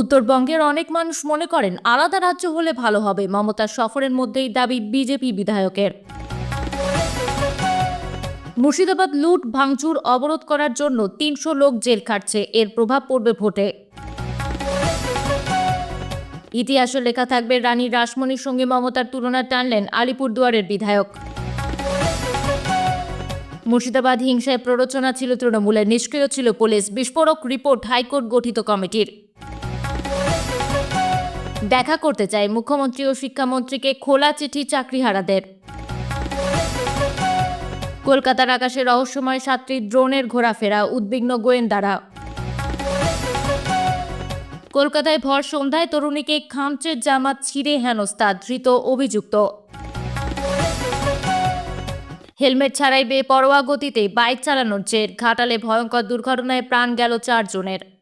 উত্তরবঙ্গের অনেক মানুষ মনে করেন আলাদা রাজ্য হলে ভালো হবে মমতার সফরের মধ্যেই দাবি বিজেপি বিধায়কের। মুর্শিদাবাদ লুট, ভাঙচুর, অবরোধ করার জন্য তিনশো লোক জেল খাটছে, এর প্রভাব পড়বে ভোটে। ইতিহাসে লেখা থাকবে রানী রাসমণির সঙ্গে মমতার তুলনা টানলেন আলিপুরদুয়ারের বিধায়ক। মুর্শিদাবাদ হিংসায় প্ররোচনা ছিল তৃণমূলের, নিষ্ক্রিয় ছিল পুলিশ, বিস্ফোরক রিপোর্ট হাইকোর্ট গঠিত কমিটির। দেখা করতে চায় মুখ্যমন্ত্রী ও শিক্ষামন্ত্রীকে খোলা চিঠি চাকরিহারাদের। কলকাতার আকাশে রহস্যময় সাতটি ড্রোনের ঘোরাফেরা, উদ্বিগ্ন গোয়েন্দারা। কলকাতায় ভর সন্ধ্যায় তরুণীকে খামচের জামা ছিঁড়ে হেনস্থা, ধৃত অভিযুক্ত। হেলমেট ছাড়াই বেপরোয়া গতিতে বাইক চালানোর জের, ঘাটালে ভয়ঙ্কর দুর্ঘটনায় প্রাণ গেল চারজনের।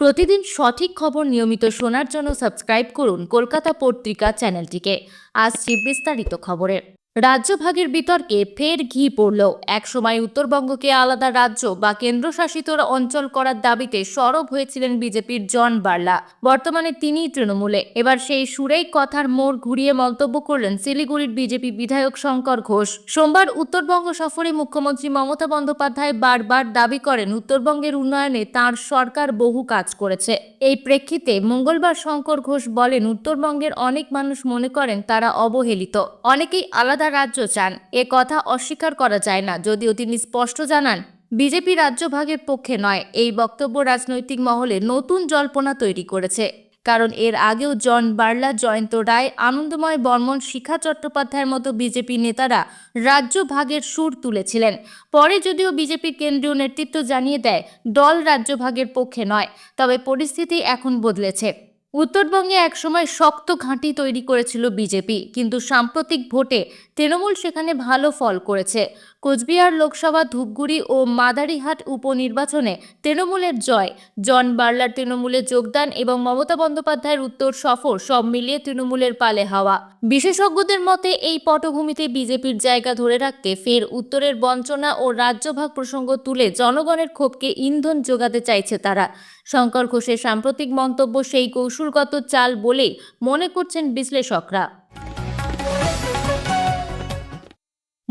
প্রতিদিন সঠিক খবর নিয়মিত শোনার জন্য সাবস্ক্রাইব করুন কলকাতা পত্রিকা চ্যানেলটিকে। আসছি বিস্তারিত খবরে রাজ্যভাগের বিতর্কে ফের ঘি পড়ল। একসময় উত্তরবঙ্গকে আলাদা রাজ্য বা কেন্দ্রশাসিত অঞ্চল করার দাবিতে সরব হয়েছিলেন বিজেপির জন বার্লা। বর্তমানে তিনিই তৃণমূলে। এবার সেই সুরেই কথার মোড় ঘুরিয়ে মন্তব্য করলেন শিলিগুড়ির বিজেপি বিধায়ক শঙ্কর ঘোষ। সোমবার উত্তরবঙ্গ সফরে মুখ্যমন্ত্রী মমতা বন্দ্যোপাধ্যায় বারবার দাবি করেন উত্তরবঙ্গের উন্নয়নে তার সরকার বহু কাজ করেছে। এই প্রেক্ষিতে মঙ্গলবার শঙ্কর ঘোষ বলেন, উত্তরবঙ্গের অনেক মানুষ মনে করেন তারা অবহেলিত। অনেকেই আলাদা রাজ্য চান। এ কথা অস্বীকার করা যায় না, যদিও তিনি স্পষ্ট জানান, বিজেপি রাজ্যভাগের পক্ষে নয়। এই বক্তব্য রাজনৈতিক মহলে নতুন জল্পনা তৈরি করেছে। কারণ এর আগেও জন বার্লা, জয়ন্ত রায়, আনন্দময় বর্মন, শিখা চট্টোপাধ্যায়ের মতো বিজেপি নেতারা রাজ্য ভাগের সুর তুলেছিলেন। পরে যদিও বিজেপির কেন্দ্রীয় নেতৃত্ব জানিয়ে দেয়, দল রাজ্য ভাগের পক্ষে নয়, তবে পরিস্থিতি এখন বদলেছে। উত্তরবঙ্গে একসময় শক্ত ঘাঁটি তৈরি করেছিল বিজেপি, কিন্তু সাম্প্রতিক ভোটে তৃণমূল সেখানে ভালো ফল করেছে। কোচবিহার লোকসভা ধূপগুড়ি ও মাদারিহাট উপনির্বাচনে তৃণমূলের জয়। জন বার্লার তৃণমূলে যোগদান এবং মমতা বন্দ্যোপাধ্যায়ের উত্তর সফর সব মিলিয়ে তৃণমূলের পালে হাওয়া। বিশেষজ্ঞদের মতে, এই পটভূমিতে বিজেপির জায়গা ধরে রাখতে ফের উত্তরের বঞ্চনা ও রাজ্যভাগ প্রসঙ্গ তুলে জনগণের ক্ষোভকে ইন্ধন যোগাতে চাইছে তারা। শঙ্কর ঘোষের সাম্প্রতিক মন্তব্য সেই কৌশলগত চাল বলেই মনে করছেন বিশ্লেষকরা।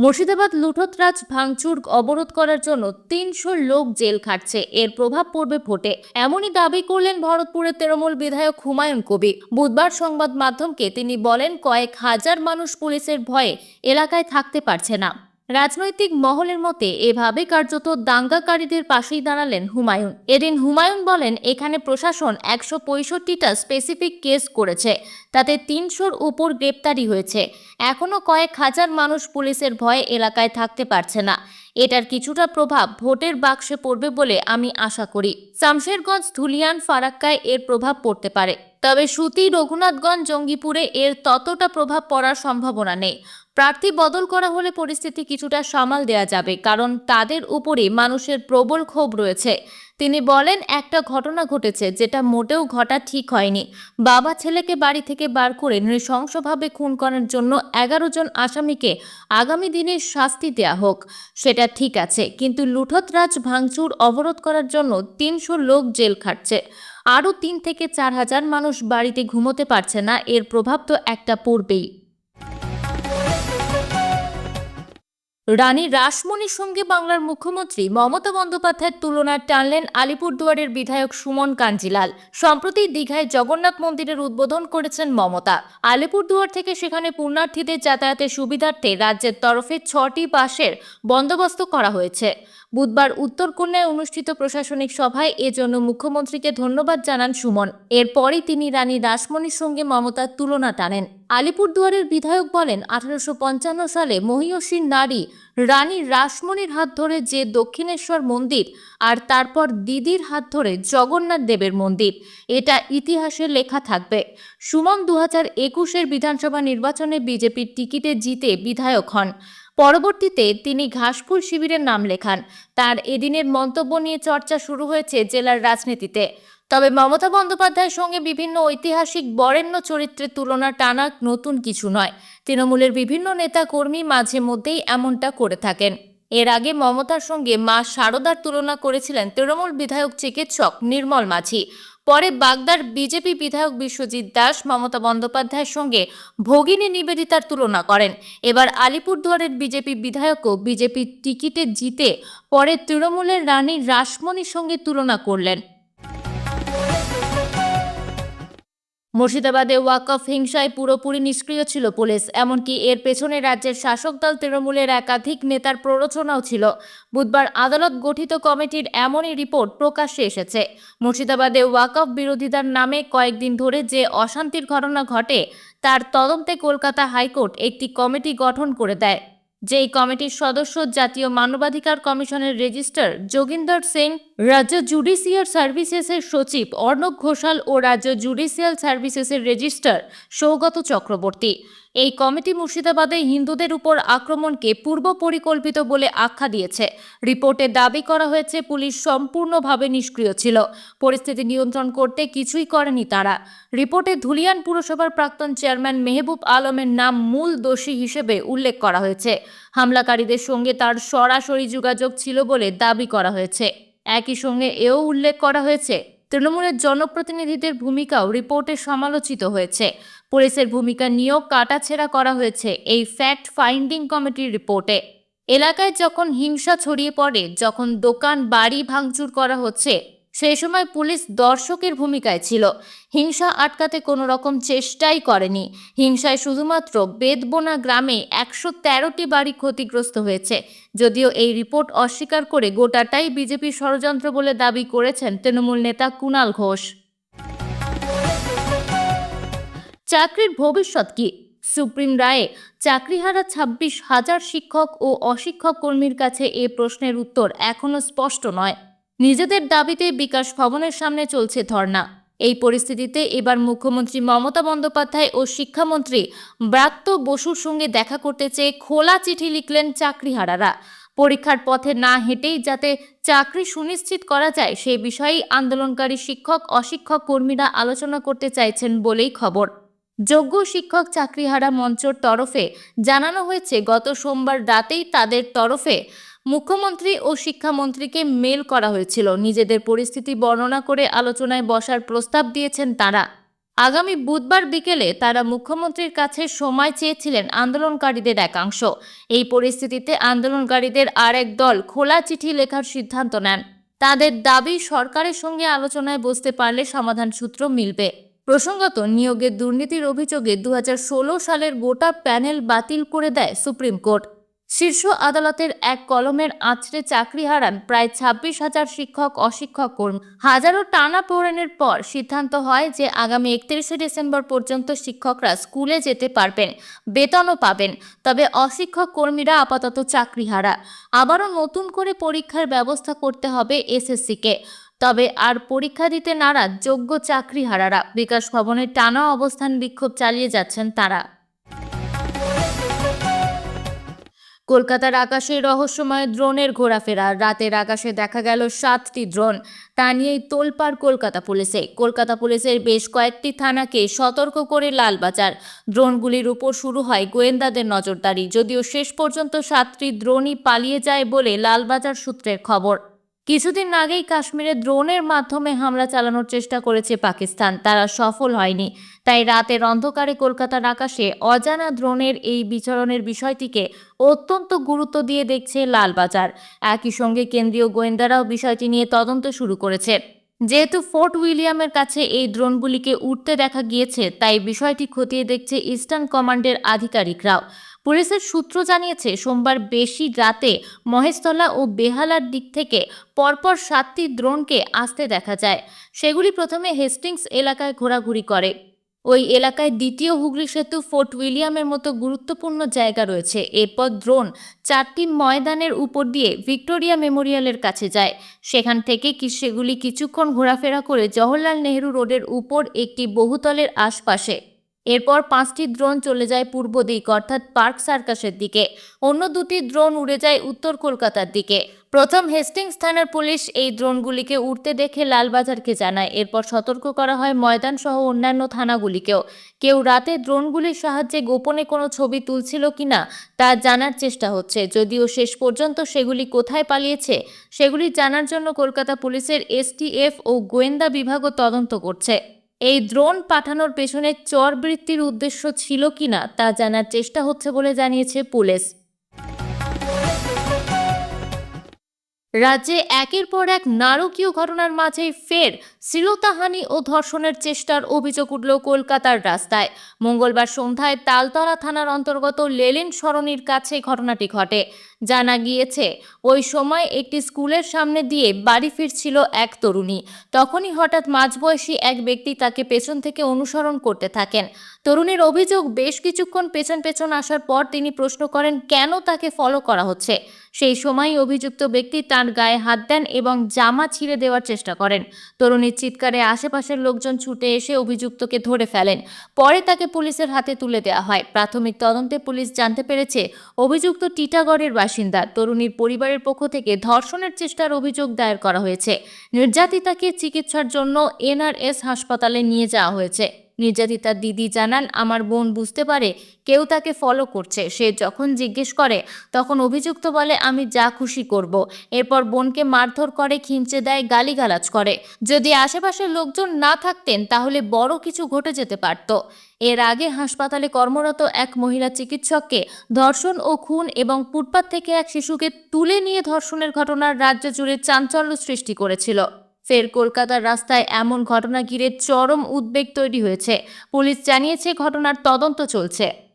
মুর্শিদাবাদ লুঠতরাজ ভাঙচুর অবরোধ করার জন্য তিনশো লোক জেল খাটছে। এর প্রভাব পড়বে ভোটে। এমনই দাবি করলেন ভরতপুরের তৃণমূল বিধায়ক হুমায়ুন কবি। বুধবার সংবাদ মাধ্যমকে তিনি বলেন, কয়েক হাজার মানুষ পুলিশের ভয়ে এলাকায় থাকতে পারছে না। রাজনৈতিক মহলের মতে, এভাবে কার্যত দাঙ্গাকারীদের পাশেই দাঁড়ালেন হুমায়ুন। এদিন হুমায়ুন বলেন, এখানে প্রশাসন একশো পঁয়ষট্টিটা স্পেসিফিক কেস করেছে। তাতে তিনশোর উপর গ্রেপ্তারি হয়েছে। এখনও কয়েক হাজার মানুষ পুলিশের ভয়ে এলাকায় থাকতে পারছে না। এটার কিছুটা প্রভাব ভোটের বাক্সে পড়বে বলে আমি আশা করি। শামশেরগঞ্জ ধুলিয়ান ফারাক্কায় এর প্রভাব পড়তে পারে। তবে সুতি রঘুনাথগঞ্জ, জঙ্গিপুরে এর ততটা প্রভাব পড়ার সম্ভাবনা নেই। প্রার্থী বদল করা হলে পরিস্থিতি কিছুটা সামাল দেওয়া যাবে, কারণ তাদের উপরে মানুষের প্রবল ক্ষোভ রয়েছে। তিনি বলেন, একটা ঘটনা ঘটেছে যেটা মোটেও ঘটা ঠিক হয়নি। বাবা ছেলেকে বাড়ি থেকে বার করে নৃশংসভাবে খুন করার জন্য এগারো জন আসামিকে আগামী দিনে শাস্তি দেয়া হোক, সেটা ঠিক আছে, কিন্তু লুঠতরাজ ভাঙচুর অবরোধ করার জন্য তিনশো লোক জেল খাটছে। আরও তিন থেকে চার হাজার মানুষ বাড়িতে ঘুমোতে পারছে না, এর প্রভাব তো একটা পড়বেই। রানী রাসমণির সঙ্গে বাংলার মুখ্যমন্ত্রী মমতা বন্দ্যোপাধ্যায়ের তুলনা টানলেন আলিপুরদুয়ারের বিধায়ক সুমন কাঞ্জিলাল। সম্প্রতি দীঘায় জগন্নাথ মন্দিরের উদ্বোধন করেছেন মমতা। আলিপুরদুয়ার থেকে সেখানে পুণ্যার্থীদের যাতায়াতের সুবিধার্থে রাজ্যের তরফে ছটি বাসের বন্দোবস্ত করা হয়েছে। বুধবার উত্তরকন্যায় অনুষ্ঠিত প্রশাসনিক সভায় এজন্য মুখ্যমন্ত্রীকে ধন্যবাদ জানান সুমন। এরপরই তিনি রানী রাসমণির সঙ্গে মমতার তুলনা টানেন। আলিপুরদুয়ারের বিধায়ক বলেন, আঠারোশো পঞ্চান্ন সালে মহিয়সীর নারী রানী রাসমণির হাত ধরে যে দক্ষিণেশ্বর মন্দির আর তারপর দিদির হাত ধরে জগন্নাথ দেবের মন্দির, এটা ইতিহাসে লেখা থাকবে। সুমন দু হাজার একুশের বিধানসভা নির্বাচনে বিজেপির টিকিটে জিতে বিধায়ক হন। পরবর্তীতে তিনি ঘাসফুল শিবিরের নাম লেখান। তার এদিনের মন্তব্য নিয়ে চর্চা শুরু হয়েছে জেলার রাজনীতিতে। তবে মমতা বন্দ্যোপাধ্যায়ের সঙ্গে বিভিন্ন ঐতিহাসিক বরেণ্য চরিত্রের তুলনা টানা নতুন কিছু নয়। তৃণমূলের বিভিন্ন নেতা কর্মী মাঝে মধ্যেই এমনটা করে থাকেন। এর আগে মমতার সঙ্গে মা শারদার তুলনা করেছিলেন তৃণমূল বিধায়ক চিকিৎসক নির্মল মাঝি। পরে বাগদার বিজেপি বিধায়ক বিশ্বজিৎ দাস মমতা বন্দ্যোপাধ্যায়ের সঙ্গে ভগিনী নিবেদিতার তুলনা করেন। এবার আলিপুরদুয়ারের বিজেপি বিধায়কও বিজেপির টিকিটে জিতে পরে তৃণমূলের রানী রাসমণির সঙ্গে তুলনা করলেন। মুর্শিদাবাদে ওয়াকফ হিংসায় পুরোপুরি নিষ্ক্রিয় ছিল পুলিশ, এমনকি এর পেছনে রাজ্যের শাসক দল তৃণমূলের একাধিক নেতার প্ররোচনাও ছিল। বুধবার আদালত গঠিত কমিটির এমনই রিপোর্ট প্রকাশ্যে এসেছে। মুর্শিদাবাদে ওয়াকফ বিরোধিতার নামে কয়েকদিন ধরে যে অশান্তির ঘটনা ঘটে, তার তদন্তে কলকাতা হাইকোর্ট একটি কমিটি গঠন করে দেয়। যেই কমিটির সদস্য জাতীয় মানবাধিকার কমিশনের রেজিস্ট্রার যোগিন্দর সিং রাজ্য জুডিশিয়াল সার্ভিসেসের সচিব অর্ণব ঘোষাল ও রাজ্য জুডিশিয়াল সার্ভিসেসের রেজিস্ট্রার সৌগত চক্রবর্তী। এই কমিটি মুর্শিদাবাদে হিন্দুদের উপর আক্রমণকে পূর্ব পরিকল্পিত বলে আখ্যা দিয়েছে। রিপোর্টে দাবি করা হয়েছে, পুলিশ সম্পূর্ণভাবে নিষ্ক্রিয় ছিল। পরিস্থিতি নিয়ন্ত্রণ করতে কিছুই করেনি তারা। রিপোর্টে ধুলিয়ান পুরসভার প্রাক্তন চেয়ারম্যান মেহবুব আলমের নাম মূল দোষী হিসেবে উল্লেখ করা হয়েছে। হামলাকারীদের সঙ্গে তার সরাসরি যোগাযোগ ছিল বলে দাবি করা হয়েছে। একই সঙ্গে এও উল্লেখ করা হয়েছে, তৃণমূলের জনপ্রতিনিধিদের ভূমিকাও রিপোর্টে সমালোচিত হয়েছে। পুলিশের ভূমিকা নিয়েও কাটাছেড়া করা হয়েছে এই ফ্যাক্ট ফাইন্ডিং কমিটির রিপোর্টে এলাকায় যখন হিংসা ছড়িয়ে পড়ে, যখন দোকান, বাড়ি ভাঙচুর করা হচ্ছে, সেই সময় পুলিশ দর্শকের ভূমিকায় ছিল। হিংসা আটকাতে কোনো রকম চেষ্টাই করেনি। হিংসায় শুধুমাত্র বেদবোনা গ্রামে একশো তেরোটি বাড়ি ক্ষতিগ্রস্ত হয়েছে। যদিও এই রিপোর্ট অস্বীকার করে গোটাটাই বিজেপি ষড়যন্ত্র বলে দাবি করেছেন তৃণমূল নেতা কুণাল ঘোষ। চাকরির ভবিষ্যৎ কি? সুপ্রিম রায়ে চাকরিহারা ছাব্বিশ হাজার শিক্ষক ও অশিক্ষক কর্মীর কাছে এ প্রশ্নের উত্তর এখনও স্পষ্ট নয়। নিজেদের দাবিতে বিকাশ ভবনের সামনে চলছে ধর্না এই পরিস্থিতিতে এবার মুখ্যমন্ত্রী মমতা বন্দ্যোপাধ্যায় ও শিক্ষামন্ত্রী ব্রাত্য বসুর সঙ্গে দেখা করতে চেয়ে খোলা চিঠি লিখলেন চাকরিহারারা। পরীক্ষার পথে না হেঁটেই যাতে চাকরি সুনিশ্চিত করা যায়, সে বিষয়েই আন্দোলনকারী শিক্ষক, অশিক্ষক কর্মীরা আলোচনা করতে চাইছেন বলেই খবর। যোগ্য শিক্ষক চাকরিহারা মঞ্চর তরফে জানানো হয়েছে, গত সোমবার রাতেই তাদের তরফে মুখ্যমন্ত্রী ও শিক্ষামন্ত্রীকে মেল করা হয়েছিল। নিজেদের পরিস্থিতি বর্ণনা করে আলোচনায় বসার প্রস্তাব দিয়েছেন তারা। আগামী বুধবার বিকেলে তারা মুখ্যমন্ত্রীর কাছে সময় চেয়েছিলেন আন্দোলনকারীদের একাংশ। এই পরিস্থিতিতে আন্দোলনকারীদের আর এক দল খোলা চিঠি লেখার সিদ্ধান্ত নেন। তাদের দাবি সরকারের সঙ্গে আলোচনায় বসতে পারলে সমাধান সূত্র মিলবে। প্রসঙ্গত, নিয়োগের দুর্নীতির অভিযোগে দু হাজার ষোলো সালের গোটা প্যানেল বাতিল করে দেয় সুপ্রিম কোর্ট। শীর্ষ আদালতের এক কলমের আছড়ে চাকরি হারান প্রায় ছাব্বিশ হাজার শিক্ষক অশিক্ষক কর্মী হাজারো টানা পোড়েনের পর সিদ্ধান্ত হয় যে আগামী একত্রিশে ডিসেম্বর পর্যন্ত শিক্ষকরা স্কুলে যেতে পারবেন, বেতনও পাবেন, তবে অশিক্ষক কর্মীরা আপাতত চাকরি হারা। আবারও নতুন করে পরীক্ষার ব্যবস্থা করতে হবে এসএসসিকে। তবে আর পরীক্ষা দিতে নারাজ যোগ্য চাকরিহারারা। বিকাশ ভবনে টানা অবস্থান বিক্ষোভ চালিয়ে যাচ্ছেন তারা। কলকাতার আকাশে রহস্যময় ড্রোনের ঘোরাফেরা। রাতের আকাশে দেখা গেল সাতটি ড্রোন তা নিয়েই তোলপাড় কলকাতা পুলিশে। কলকাতা পুলিশের বেশ কয়েকটি থানাকে সতর্ক করে লালবাজার। ড্রোনগুলির উপর শুরু হয় গোয়েন্দাদের নজরদারি। যদিও শেষ পর্যন্ত সাতটি ড্রোনই পালিয়ে যায় বলে লালবাজার সূত্রের খবর। কিছুদিন আগেই কাশ্মীরে ড্রোনের মাধ্যমে হামলা চালানোর চেষ্টা করেছে পাকিস্তান। তারা সফল হয়নি। তাই রাতের অন্ধকারে কলকাতার আকাশে অজানা ড্রোনের এই বিচরণের বিষয়টিকে অত্যন্ত গুরুত্ব দিয়ে দেখছে লালবাজার। একই সঙ্গে কেন্দ্রীয় গোয়েন্দারাও বিষয়টি নিয়ে তদন্ত শুরু করেছে। যেহেতু ফোর্ট উইলিয়ামের কাছে এই ড্রোনগুলিকে উঠতে দেখা গিয়েছে, তাই বিষয়টি খতিয়ে দেখছে ইস্টার্ন কমান্ডের আধিকারিকরাও। পুলিশের সূত্র জানিয়েছে, সোমবার বেশি রাতে মহেশতলা ও বেহালার দিক থেকে পরপর সাতটি ড্রোনকে আসতে দেখা যায়। সেগুলি প্রথমে হেস্টিংস এলাকায় ঘোরাঘুরি করে। ওই এলাকায় দ্বিতীয় হুগলি সেতু ফোর্ট উইলিয়ামের মতো গুরুত্বপূর্ণ জায়গা রয়েছে। এরপর ড্রোন চারটি ময়দানের উপর দিয়ে ভিক্টোরিয়া মেমোরিয়ালের কাছে যায়। সেখান থেকে কি সেগুলি কিছুক্ষণ ঘোরাফেরা করে জওহরলাল নেহরু রোডের উপর একটি বহুতলের আশপাশে এরপর পাঁচটি ড্রোন চলে যায় পূর্ব দিক, অর্থাৎ পার্ক সার্কাসের দিকে। অন্য দুটি ড্রোন উড়ে যায় উত্তর কলকাতার দিকে। প্রথম হেস্টিংস থানার পুলিশ এই ড্রোনগুলিকে উড়তে দেখে লালবাজারকে জানায়। এরপর সতর্ক করা হয় ময়দান সহ অন্যান্য থানাগুলিকেও। কেউ রাতে ড্রোনগুলির সাহায্যে গোপনে কোনো ছবি তুলছিল কিনা তা জানার চেষ্টা হচ্ছে। যদিও শেষ পর্যন্ত সেগুলি কোথায় পালিয়েছে, সেগুলি জানার জন্য কলকাতা পুলিশের এসটিএফ ও গোয়েন্দা বিভাগও তদন্ত করছে। এই ড্রোন পাঠানোর পেছনে চরবৃত্তির উদ্দেশ্য ছিল কিনা তা জানার চেষ্টা হচ্ছে বলে জানিয়েছে পুলিশ। রাজ্যে একের পর এক নারকীয় ঘটনার মাঝেই ফের শ্লীলতাহানি ও ধর্ষণের চেষ্টার অভিযোগ উঠল কলকাতার রাস্তায়। মঙ্গলবার সন্ধ্যায় তালতলা থানার অন্তর্গত লেলিন সরণির কাছে ঘটনাটি ঘটে। জানা গিয়েছে, ওই সময় একটি স্কুলের সামনে দিয়ে বাড়ি ফিরছিল এক তরুণী। তখনই হঠাৎ মাঝবয়সী এক ব্যক্তি তাকে পেছন থেকে অনুসরণ করতে থাকেন। তরুণীর অভিযোগ বেশ কিছুক্ষণ পেছন পেছন আসার পর তিনি প্রশ্ন করেন, কেন তাকে ফলো করা হচ্ছে? সেই সময় অভিযুক্ত ব্যক্তি তার গায়ে হাত দেন এবং জামা ছিঁড়ে দেওয়ার চেষ্টা করেন। তরুণীর চিৎকারে আশেপাশের লোকজন ছুটে এসে অভিযুক্তকে ধরে ফেলেন। পরে তাকে পুলিশের হাতে তুলে দেওয়া হয়। প্রাথমিক তদন্তে পুলিশ জানতে পেরেছে, অভিযুক্ত টিটাগড়ের বাসিন্দা। তরুণীর পরিবারের পক্ষ থেকে ধর্ষণের চেষ্টার অভিযোগ দায়ের করা হয়েছে। নির্যাতিতাকে চিকিৎসার জন্য এনআরএস হাসপাতালে নিয়ে যাওয়া হয়েছে। নির্যাতিতার দিদি জানান, আমার বোন বুঝতে পারে, কেউ তাকে ফলো করছে। সে যখন জিজ্ঞেস করে, তখন অভিযুক্ত বলে, আমি যা খুশি করব। এরপর বোনকে মারধর করে, খিঞ্চে দেয়, গালিগালাজ করে। যদি আশেপাশের লোকজন না থাকতেন, তাহলে বড় কিছু ঘটে যেতে পারত। এর আগে হাসপাতালে কর্মরত এক মহিলা চিকিৎসককে ধর্ষণ ও খুন এবং ফুটপাত থেকে এক শিশুকে তুলে নিয়ে ধর্ষণের ঘটনার রাজ্য জুড়ে চাঞ্চল্য সৃষ্টি করেছিল। ফের কলকাতার রাস্তায় এমন ঘটনা ঘিরে চরম উদ্বেগ তৈরি হয়েছে। পুলিশ জানিয়েছে, ঘটনার তদন্ত চলছে।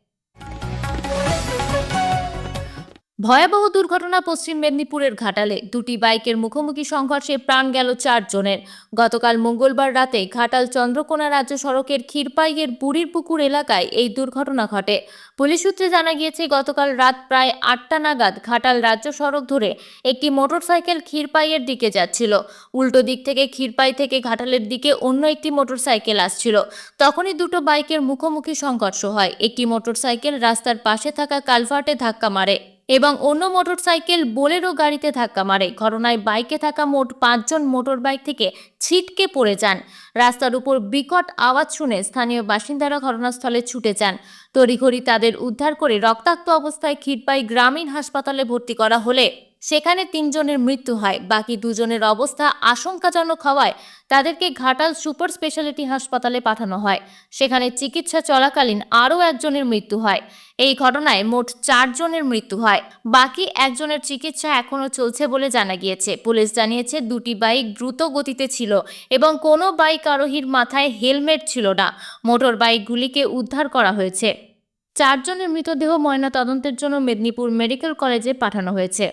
ভয়াবহ দুর্ঘটনা পশ্চিম মেদিনীপুরের ঘাটালে। দুটি বাইকের মুখোমুখি সংঘর্ষে প্রাণ গেল চারজনের। গতকাল মঙ্গলবার রাতে ঘাটাল চন্দ্রকোনা রাজ্য সড়কের ক্ষীরপাইয়ের বুড়ির পুকুর এলাকায় এই দুর্ঘটনা ঘটে। পুলিশ সূত্রে জানা গিয়েছে, গতকাল রাত প্রায় আটটা নাগাদ ঘাটাল রাজ্য সড়ক ধরে একটি মোটরসাইকেল ক্ষীরপাইয়ের দিকে যাচ্ছিল। উল্টো দিক থেকে ক্ষীরপাই থেকে ঘাটালের দিকে অন্য একটি মোটরসাইকেল আসছিল। তখনই দুটো বাইকের মুখোমুখি সংঘর্ষ হয়। একটি মোটরসাইকেল রাস্তার পাশে থাকা কালভার্টে ধাক্কা মারে। এবং অন্য মোটরসাইকেল বোলেরো গাড়িতে ধাক্কা মারে। ঘটনায় বাইকে থাকা মোট পাঁচজন মোটর বাইক থেকে ছিটকে পড়ে যান। রাস্তার উপর বিকট আওয়াজ শুনে স্থানীয় বাসিন্দারা ঘটনাস্থলে ছুটে যান। তড়িঘড়ি তাদের উদ্ধার করে রক্তাক্ত অবস্থায় খিটবাই গ্রামীণ হাসপাতালে ভর্তি করা হলে সেখানে তিনজনের মৃত্যু হয়। বাকি দুজনের অবস্থা আশঙ্কাজনক হওয়ায় তাদেরকে ঘাটাল সুপার স্পেশালিটি হাসপাতালে পাঠানো হয়। সেখানে চিকিৎসা চলাকালীন আরও একজনের মৃত্যু হয়। এই ঘটনায় মোট চারজনের মৃত্যু হয়। বাকি একজনের চিকিৎসা এখনও চলছে বলে জানা গিয়েছে। পুলিশ জানিয়েছে, দুটি বাইক দ্রুত গতিতে ছিল এবং কোনো বাইক আরোহীর মাথায় হেলমেট ছিল না। মোটর বাইকগুলিকে উদ্ধার করা হয়েছে। চারজনের মৃতদেহ ময়না তদন্তের জন্য মেদিনীপুর মেডিকেল কলেজে পাঠানো হয়েছে।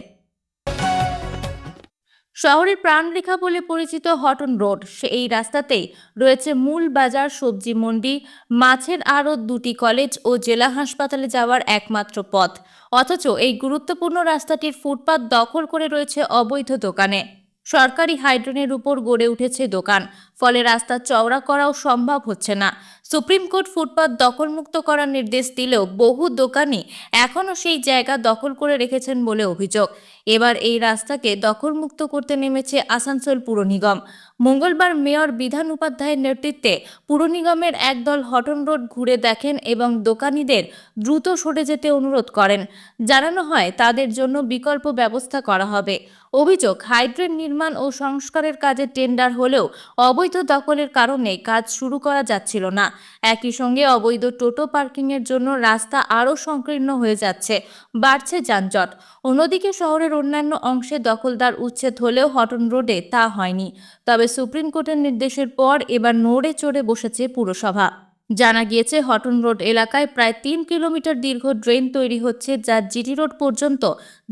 শহরের প্রাণরেখা বলে পরিচিত হটন রোড এই রাস্তাতেই রয়েছে মূল বাজার, সবজি মন্ডি, মাছের আড়ত দুটি কলেজ ও জেলা হাসপাতালে যাওয়ার একমাত্র পথ। অথচ এই গুরুত্বপূর্ণ রাস্তাটির ফুটপাত দখল করে রয়েছে অবৈধ দোকানে। সরকারি হাইড্রোনের উপর গড়ে উঠেছে দোকান। ফলে রাস্তা চওড়া করাও সম্ভব হচ্ছে না। সুপ্রিম কোর্ট ফুটপাত দখলমুক্ত করার নির্দেশ দিলেও বহু দোকানি এখনও সেই জায়গা দখল করে রেখেছেন বলে অভিযোগ। এবার এই রাস্তাকে দখলমুক্ত করতে নেমেছে আসানসোল পুর নিগম। মঙ্গলবার মেয়র বিধান উপাধ্যায়ের নেতৃত্বে পুর নিগমের একদল হটন রোড ঘুরে দেখেন এবং দোকানিদের দ্রুত সরে যেতে অনুরোধ করেন। জানানো হয়, তাদের জন্য বিকল্প ব্যবস্থা করা হবে। অভিযোগ, হাইড্রেন নির্মাণ ও সংস্কারের কাজে টেন্ডার হলেও অবৈধ দখলের কারণে কাজ শুরু করা যাচ্ছিল না। একই সঙ্গে অবৈধ টোটো পার্কিংয়ের জন্য রাস্তা আরও সংকীর্ণ হয়ে যাচ্ছে, বাড়ছে যানজট। অন্যদিকে শহরের অন্যান্য অংশে দখলদার উচ্ছেদ হলেও হটন রোডে তা হয়নি। তবে সুপ্রিম কোর্টের নির্দেশের পর এবার নড়ে চড়ে বসেছে পুরসভা। জানা গিয়েছে, হটন রোড এলাকায় প্রায় তিন কিলোমিটার দীর্ঘ ড্রেন তৈরি হচ্ছে যা জিটি রোড পর্যন্ত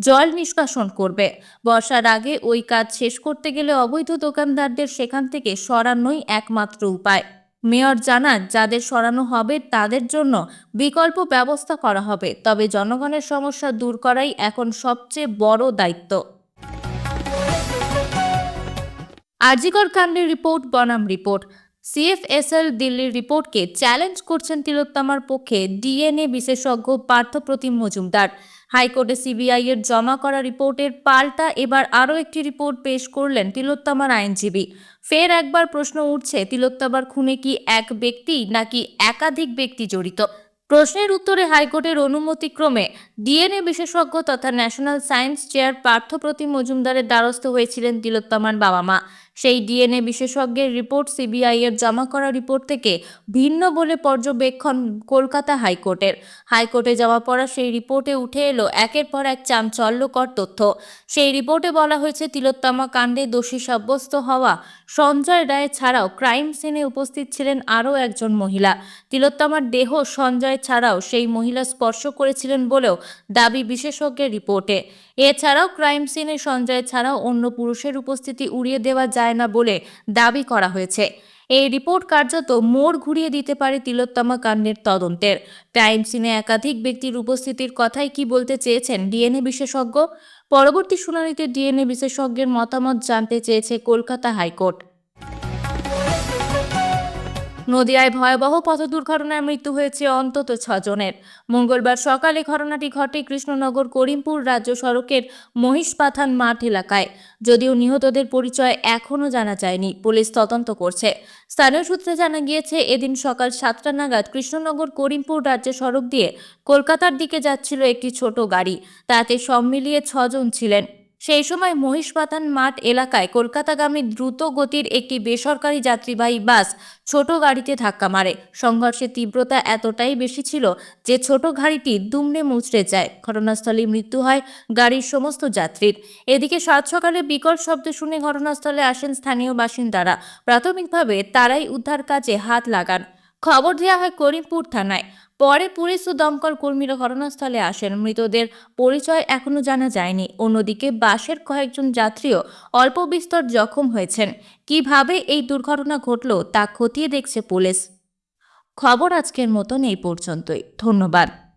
জল নিষ্কাশন করবে। বর্ষার আগে ওই কাজ শেষ করতে গেলে অবৈধ দোকানদারদের সেখান থেকে সরানোই একমাত্র উপায়। মেয়র জানান, যাদের সরানো হবে তাদের জন্য বিকল্প ব্যবস্থা করা হবে, তবে জনগণের সমস্যা দূর করাই এখন সবচেয়ে বড় দায়িত্ব। আরজিকর কাণ্ডের রিপোর্ট, বনাম রিপোর্ট। সিএফএসএল দিল্লির রিপোর্টকে চ্যালেঞ্জ করছেন তিলোত্তমার পক্ষে ডিএনএ বিশেষজ্ঞ পার্থপ্রতিম মজুমদার। হাইকোর্টে সিবিআই এর জমা করা রিপোর্টের পাল্টা এবার আরও একটি রিপোর্ট পেশ করলেন তিলোত্তমার আইনজীবী। ফের একবার প্রশ্ন উঠছে, তিলোত্তমার খুনে কি এক ব্যক্তি নাকি একাধিক ব্যক্তি জড়িত? প্রশ্নের উত্তরে হাইকোর্টের অনুমতিক্রমে ডিএনএ বিশেষজ্ঞ তথা ন্যাশনাল সায়েন্স চেয়ার পার্থপ্রতিম মজুমদারের দ্বারস্থ হয়েছিলেন তিলোত্তমার বাবা মা সেই ডিএনএ বিশেষজ্ঞের রিপোর্ট সিবিআই এর জমা করা রিপোর্ট থেকে ভিন্ন বলে পর্যবেক্ষণ কলকাতা হাইকোর্টের। হাইকোর্টে জমা পড়া সেই রিপোর্টে উঠে এলো একের পর এক চাঞ্চল্যকর তথ্য। সেই রিপোর্টে বলা হয়েছে, তিলোত্তমা কাণ্ডে দোষী সাব্যস্ত হওয়া সঞ্জয় রায় ছাড়াও ক্রাইম সিনে উপস্থিত ছিলেন আরও একজন মহিলা। তিলোত্তমার দেহ সঞ্জয় ছাড়াও সেই মহিলা স্পর্শ করেছিলেন বলেও দাবি বিশেষজ্ঞের রিপোর্টে। এছাড়াও ক্রাইম সিনে সঞ্জয় ছাড়াও অন্য পুরুষের উপস্থিতি উড়িয়ে দেওয়া যায় না বলে দাবি করা হয়েছে। এই রিপোর্ট কার্যত মোড় ঘুরিয়ে দিতে পারে তিলোত্তমা কাণ্ডের তদন্তের। ক্রাইম সিনে একাধিক ব্যক্তির উপস্থিতির কথাই কি বলতে চেয়েছেন ডিএনএ বিশেষজ্ঞ? পরবর্তী শুনানিতে ডিএনএ বিশেষজ্ঞের মতামত জানতে চেয়েছে কলকাতা হাইকোর্ট। নদিয়ায় ভয়াবহ পথ দুর্ঘটনায় মৃত্যু হয়েছে অন্তত ছজনের। মঙ্গলবার সকালে ঘটনাটি ঘটে কৃষ্ণনগর করিমপুর রাজ্য সড়কের মহিষপাথান মাঠ এলাকায়। যদিও নিহতদের পরিচয় এখনও জানা যায়নি, পুলিশ তদন্ত করছে। স্থানীয় সূত্রে জানা গিয়েছে, এদিন সকাল সাতটা নাগাদ কৃষ্ণনগর করিমপুর রাজ্য সড়ক দিয়ে কলকাতার দিকে যাচ্ছিল একটি ছোট গাড়ি। তাতে সব মিলিয়ে ছজন ছিলেন। সেই সময় মহিষপাতান মাঠ এলাকায় কলকাতাগামী দ্রুত গতির একটি বেসরকারি যাত্রীবাহী বাস ছোট গাড়িতে ধাক্কা মারে। সংঘর্ষের তীব্রতা এতটাই বেশি ছিল যে ছোট গাড়িটি দুমড়ে মুচড়ে যায়। ঘটনাস্থলে মৃত্যু হয় গাড়ির সমস্ত যাত্রীর। এদিকে সাত সকালে বিকট শব্দ শুনে ঘটনাস্থলে আসেন স্থানীয় বাসিন্দারা। প্রাথমিকভাবে তারাই উদ্ধার কাজে হাত লাগান। খবর দেওয়া হয় করিমপুর থানায়। পরে পুলিশ ও দমকল কর্মীরা ঘটনাস্থলে আসেন। মৃতদের পরিচয় এখনও জানা যায়নি। অন্যদিকে বাসের কয়েকজন যাত্রীও অল্প বিস্তর জখম হয়েছেন। কীভাবে এই দুর্ঘটনা ঘটল তা খতিয়ে দেখছে পুলিশ। খবর আজকের মতন এই পর্যন্তই। ধন্যবাদ।